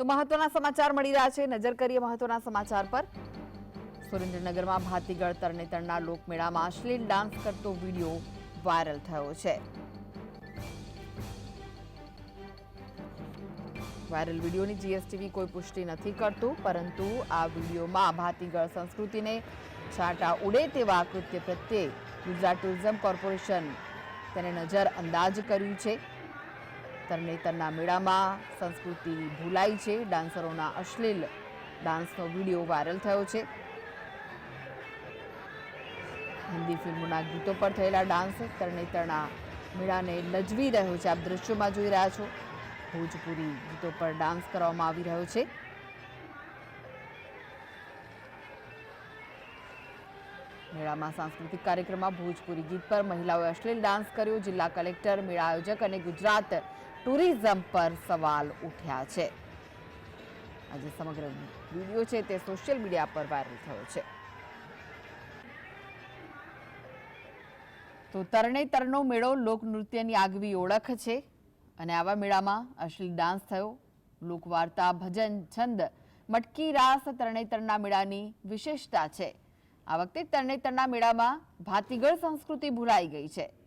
તો મહત્વના સમાચાર મળી રહ્યા છે. નજર કરીએ મહત્વના સમાચાર પર. સુરેન્દ્રનગરમાં ભાતીગળ તરણેતરના લોકમેળામાં અશ્લીલ ડાન્સ કરતો વીડિયો વાયરલ થયો છે. વાયરલ વિડીયોની જીએસટીવી કોઈ પુષ્ટિ નથી કરતું, પરંતુ આ વિડીયોમાં ભાતીગળ સંસ્કૃતિને છાંટા ઉડે તેવા કૃત્ય પ્રત્યે ગુજરાત ટુરિઝમ કોર્પોરેશન તેને નજર અંદાજ કર્યું છે. તરણેતરના મેળામાં સંસ્કૃતિ ભૂલાઈ છે, ડાન્સરોના અશ્લીલ ડાન્સનો વીડિયો વાયરલ થયો છે. હિન્દી ફિલ્મોના ગીતો પર થયેલા ડાન્સ તરણેતરના મેળાને લજવી રહ્યો છે. આપ દ્રશ્યોમાં જોઈ રહ્યા છો, ભોજપુરી ગીતો પર ડાન્સ કરવામાં આવી રહ્યો છે. મેળામાં સાંસ્કૃતિક કાર્યક્રમમાં ભોજપુરી ગીત પર મહિલાઓએ અશ્લીલ ડાન્સ કર્યો. જિલ્લા કલેક્ટર, મેળા આયોજક અને ગુજરાત ટુરિઝમ પર સવાલ ઉઠ્યા છે. આજે સમગ્ર વીડિયો છે તે સોશિયલ મીડિયા પર વાયરલ થયો છે. તો તરણેતરનો મેળો લોકનૃત્યની આગવી ઓળખ છે અને આવા મેળામાં અશ્લીલ ડાન્સ થયો. લોકવાર્તા, ભજન, છંદ, મટકી, રાસ તરણેતરના મેળાની વિશેષતા છે. આ વખતે તરણેતરના મેળામાં ભાતીગળ સંસ્કૃતિ ભૂલાઈ ગઈ છે.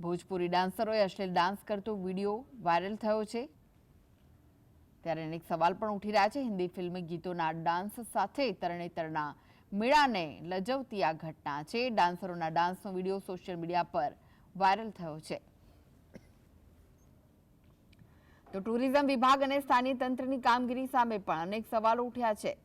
ભોજપુરી ડાન્સરોએ અશ્લીલ ડાન્સ કરતો વીડિયો વાયરલ થયો છે. ત્યારે અનેક સવાલ પણ ઉઠી રહ્યા છે. હિન્દી ફિલ્મી ગીતોના ડાન્સ સાથે તરણેતરના મેળાને લજવતી આ ઘટના છે. ડાન્સરોના ડાન્સનો વીડિયો સોશિયલ મીડિયા પર વાયરલ થયો છે. તો ટુરિઝમ વિભાગ અને સ્થાનિક તંત્રની કામગીરી સામે પણ અનેક સવાલો ઉઠ્યા છે.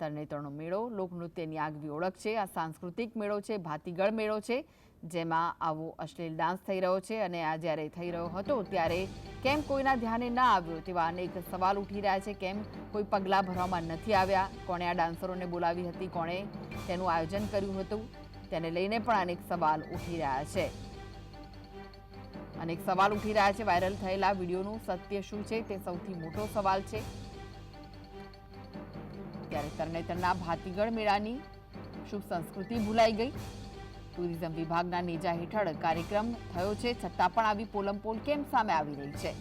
તરણેતરનો મેળો, લોકનૃત્યની આગવી ઓળખ છે. આ સાંસ્કૃતિક મેળો છે. ભાતીગળ મેળો છે. જેમાં આવો અશ્લીલ ડાન્સ થઈ રહ્યો છે અને આ જ્યારે થઈ રહ્યો હતો ત્યારે કેમ કોઈના ધ્યાને ના આવ્યો તેવા અનેક સવાલ ઉઠી રહ્યા છે. કેમ કોઈ પગલાં ભરવામાં નથી આવ્યા? કોણે આ ડાન્સરોને બોલાવી હતી? કોણે તેનું આયોજન કર્યું હતું? તેને લઈને પણ અનેક સવાલ ઉઠી રહ્યા છે. અનેક સવાલ ઉઠી રહ્યા છે. વાયરલ થયેલા વિડીયોનું સત્ય શું છે? તે સૌથી મોટો સવાલ છે. ત્યારે તરણેતરના ભાતીગળ મેળાની શુભ સંસ્કૃતિ ભૂલાઈ ગઈ. ટુરિઝમ વિભાગના નેજા હેઠળ કાર્યક્રમ થયો છે. છતાં પણ આવી પોલમપોલ કેમ સામે આવી રહી છે?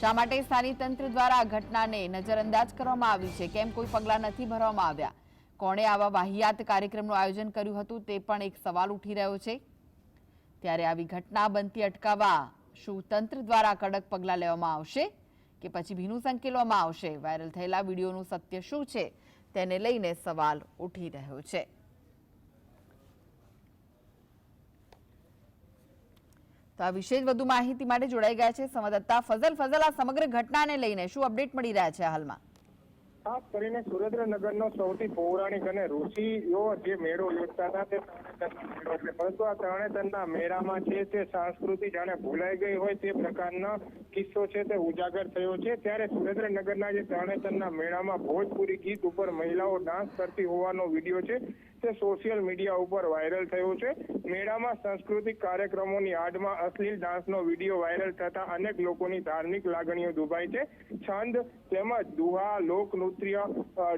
શા માટે સ્થાનિક તંત્ર દ્વારા આ ઘટનાને નજરઅંદાજ કરવામાં આવી છે? કેમ કોઈ પગલાં નથી ભરવામાં આવ્યા? કોણે આવા વાહિયાત કાર્યક્રમનું આયોજન કર્યું હતું તે પણ એક સવાલ ઉઠી રહ્યો છે. ત્યારે આવી ઘટના બનતી અટકાવવા શું તંત્ર દ્વારા કડક પગલાં લેવામાં આવશે કે પછી ભીનું સંકેલવામાં આવશે? વાયરલ થયેલા વિડીયોનું સત્ય શું છે? તેને લઈને સવાલ ઉઠી રહ્યો છે. તો આ વિશે વધુ માહિતી માટે જોડાઈ ગયા છે સંવાદદાતા ફઝલ. ફઝલ, આ સમગ્ર ઘટનાને લઈને શું અપડેટ મળી રહ્યા છે હાલમાં? ખાસ કરીને સુરેન્દ્રનગરનો સૌથી પૌરાણિક અને ઋષિઓ જે મેળો યોજતા હતા તે મેળો પરંતુ આ તરણેતરના મેળામાં છે તે સંસ્કૃતિ જાણે ભૂલાઈ ગઈ હોય તે પ્રકારનો કિસ્સો છે તે ઉજાગર થયો છે. ત્યારે સુરેન્દ્રનગરના જે તરણેતરના મેળામાં ભોજપુરી ગીત ઉપર મહિલાઓ ડાન્સ કરતી હોવાનો વીડિયો છે. તે સોશિયલ મીડિયા ઉપર વાયરલ થયો છે. મેળામાં સાંસ્કૃતિક કાર્યક્રમોની આડમાં અશ્લીલ ડાન્સનો વીડિયો વાયરલ થતા અનેક લોકોની ધાર્મિક લાગણીઓ દુભાઈ છે. છંદ તેમજ દુહા લોકનૃત્ય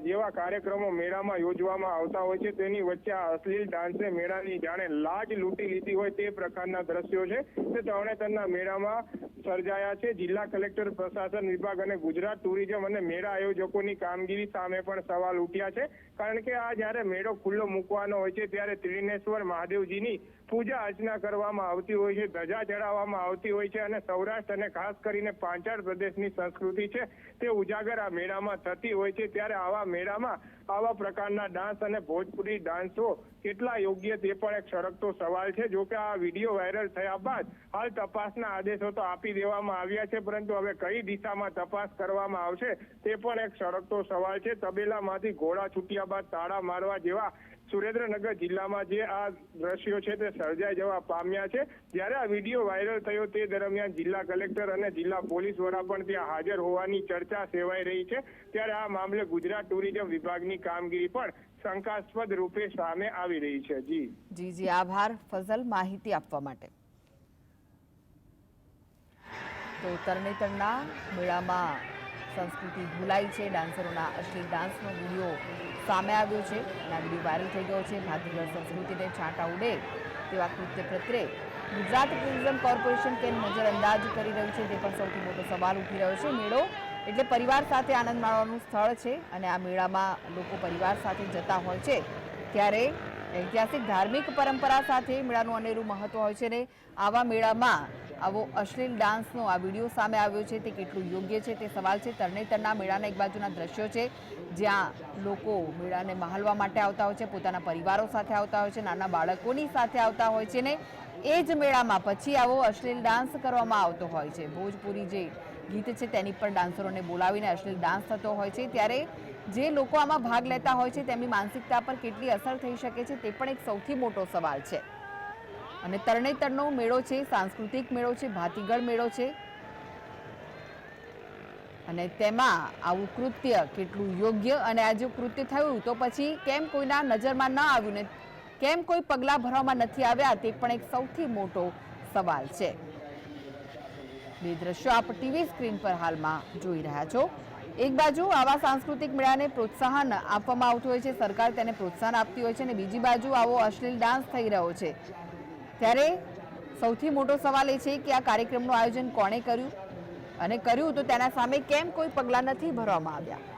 જેવા કાર્યક્રમો મેળામાં યોજવામાં આવતા હોય છે. તેની વચ્ચે આ અશ્લીલ ડાન્સે મેળાની જાણે લાજ લૂંટી લીધી હોય તે પ્રકારના દ્રશ્યો છે. તે તરણેતરના મેળામાં સર્જાયા છે. જિલ્લા કલેક્ટર, પ્રશાસન વિભાગ અને ગુજરાત ટુરિઝમ અને મેળા આયોજકોની કામગીરી સામે પણ સવાલ ઉઠ્યા છે. કારણ કે આ જ્યારે મેળો ખુલ્લો મૂકવાનો હોય છે ત્યારે ત્રિનેશ્વર મહાદેવજીની પૂજા અર્ચના કરવામાં આવતી હોય છે, ધજા ચડાવવામાં આવતી હોય છે અને સૌરાષ્ટ્ર અને ખાસ કરીને પાંચાળ પ્રદેશની સંસ્કૃતિ છે, તે ઉજાગર આ મેળામાં થતી હોય છે. ત્યારે આવા મેળામાં આવા પ્રકારના ડાન્સ અને ભોજપુરી ડાન્સો કેટલા યોગ્ય તે પણ એક સળગતો સવાલ છે. જો કે આ વીડિયો વાયરલ થયા બાદ હાલ તપાસના આદેશો તો આપી દેવામાં આવ્યા છે, પરંતુ હવે કઈ દિશામાં તપાસ કરવામાં આવશે તે પણ એક સળગતો સવાલ છે. તબેલામાંથી ઘોડા છૂટ્યા બાદ તાળા મારવા જેવા સુરેન્દ્રનગર જિલ્લામાં જે આ દ્રશ્યો છે તે સર્જાઈ જવા પામ્યા છે. જ્યારે આ વીડિયો વાયરલ થયો તે દરમિયાન જિલ્લા કલેક્ટર અને જિલ્લા પોલીસ વડા પણ ત્યાં હાજર હોવાની ચર્ચા સેવાઈ રહી છે. ત્યારે આ મામલે ગુજરાત ટુરિઝમ વિભાગની કામગીરી પણ શંકાસ્પદ રૂપે સામે આવી રહી છે. જી. જી જી, આભાર ફઝલ માહિતી આપવા માટે. તો તરણેતરના મેળામાં સંસ્કૃતિ ભૂલાઈ છે. ડાન્સરોના અશ્લીલ ડાન્સનો વીડિયો સામે આવ્યો છે. અને આ વીડિયો વાયરલ થઈ ગયો છે. ભારતીય સંસ્કૃતિને છાંટા ઉડે તેવા કૃત્ય પ્રત્યે ગુજરાત ટુરિઝમ કોર્પોરેશન કેમ નજરઅંદાજ કરી રહ્યું છે? તે પણ સૌથી મોટો સવાલ ઉઠી રહ્યો છે. મેળો એટલે પરિવાર સાથે આનંદ માણવાનું સ્થળ છે અને આ મેળામાં લોકો પરિવાર સાથે જતા હોય છે. ત્યારે ઐતિહાસિક, ધાર્મિક પરંપરા સાથે મેળાનું અનેરું મહત્વ હોય છે ને આવા મેળામાં આવો અશ્લીલ ડાન્સનો આ વીડિયો સામે આવ્યો છે. તે કેટલું યોગ્ય છે તે સવાલ છે. તરણેતરના મેળાના એક બાજુના દ્રશ્યો છે, જ્યાં લોકો મેળાને માહલવા માટે આવતા હોય છે, પોતાના પરિવારો સાથે આવતા હોય છે, નાના બાળકોની સાથે આવતા હોય છે ને એ જ મેળામાં પછી આવો અશ્લીલ ડાન્સ કરવામાં આવતો હોય છે. ભોજપુરી જે ગીત છે તેની પર ડાન્સરોને બોલાવીને અશ્લીલ ડાન્સ થતો હોય છે. ત્યારે જે લોકો આમાં ભાગ લેતા હોય છે, તેમની માનસિકતા પર કેટલી અસર થઈ શકે છે, તે પણ એક સૌથી મોટો સવાલ છે. અને તરણેતરનો મેળો છે, સાંસ્કૃતિક મેળો છે, ભાતીગળ મેળો છે. અને તેમાં આવું કૃત્ય કેટલું યોગ્ય અને આ જો કૃત્ય થયું તો પછી કેમ કોઈના નજરમાં ન આવ્યું ને કેમ કોઈ પગલાં ભરવામાં નથી આવ્યા, તે પણ એક સૌથી મોટો સવાલ છે. બે દ્રશ્યો આપ ટીવી સ્ક્રીન પર હાલમાં જોઈ રહ્યા છો. એક બાજુ આવા સાંસ્કૃતિક મેળાને પ્રોત્સાહન આપવામાં આવતું હોય છે, સરકાર તેને પ્રોત્સાહન આપતી હોય છે અને બીજી બાજુ આવો અશ્લીલ ડાન્સ થઈ રહ્યો છે. ત્યારે સૌથી મોટો સવાલ એ છે કે આ કાર્યક્રમનું આયોજન કોણે કર્યું? અને કર્યું તો તેના સામે કેમ કોઈ પગલાં નથી ભરવામાં આવ્યા?